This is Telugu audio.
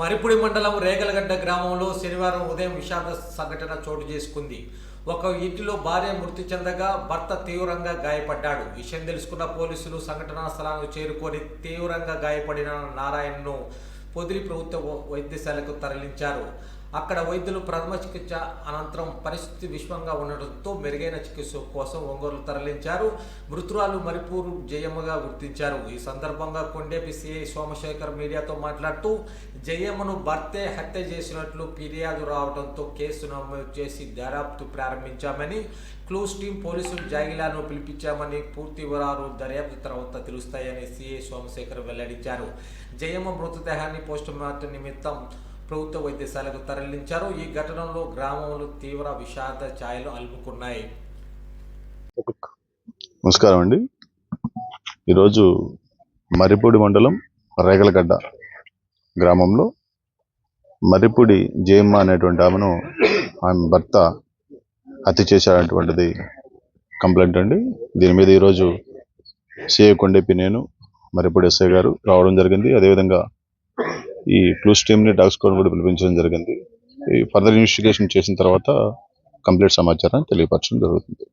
మరిపుడి మండలం రేగలగడ్డ గ్రామంలో శనివారం ఉదయం విషాద సంఘటన చోటు చేసుకుంది. ఒక ఇంటిలో భార్య మృతి చెందగా భర్త తీవ్రంగా గాయపడ్డాడు. విషయం తెలుసుకున్న పోలీసులు సంఘటనా స్థలానికి చేరుకొని తీవ్రంగా గాయపడిన నారాయణను పొదిలి ప్రభుత్వ వైద్యశాలకు తరలించారు. అక్కడ వైద్యులు ప్రథమ చికిత్స అనంతరం పరిస్థితి విషమంగా ఉండటంతో మెరుగైన చికిత్స కోసం ఒంగోలు తరలించారు. మృతురాలు మరిపూరు జయమ్మగా గుర్తించారు. ఈ సందర్భంగా కొండేపి సిఐ సోమశేఖర్ మీడియాతో మాట్లాడుతూ జయమ్మను భర్తే హత్య చేసినట్లు ఫిర్యాదు రావడంతో కేసు నమోదు చేసి దర్యాప్తు ప్రారంభించామని క్లూస్ టీం పోలీసులు జాగిలాను పిలిపించామని పూర్తి వివరాలు దర్యాప్తు తర్వాత తెలుస్తాయని సిఐ సోమశేఖర్ వెల్లడించారు. జయమ్మ మృతదేహాన్ని పోస్టుమార్టం నిమిత్తం ప్రభుత్వ వైద్యశాలకు తరలించారు. ఈ ఘటనలో గ్రామంలో తీవ్ర విషాద ఛాయలు అలుపుకున్నాయి నమస్కారం అండి. ఈరోజు మరిపూడి మండలం రేగలగడ్డ గ్రామంలో మరిపూడి జయమ్మ అనేటువంటి ఆమెను ఆమె భర్త హత్య చేశాడటువంటిది కంప్లైంట్ అండి. దీని మీద ఈరోజు సిఐ కొండెప్పి నేను మరిపూడి ఎస్ఐ గారు రావడం జరిగింది. అదేవిధంగా ఈ క్లూస్ టీమ్ని డాగ్ స్క్వాడ్ కూడా పిలిపించడం జరిగింది. ఈ ఫర్దర్ ఇన్వెస్టిగేషన్ చేసిన తర్వాత కంప్లీట్ సమాచారాన్ని తెలియపరచడం జరుగుతుంది.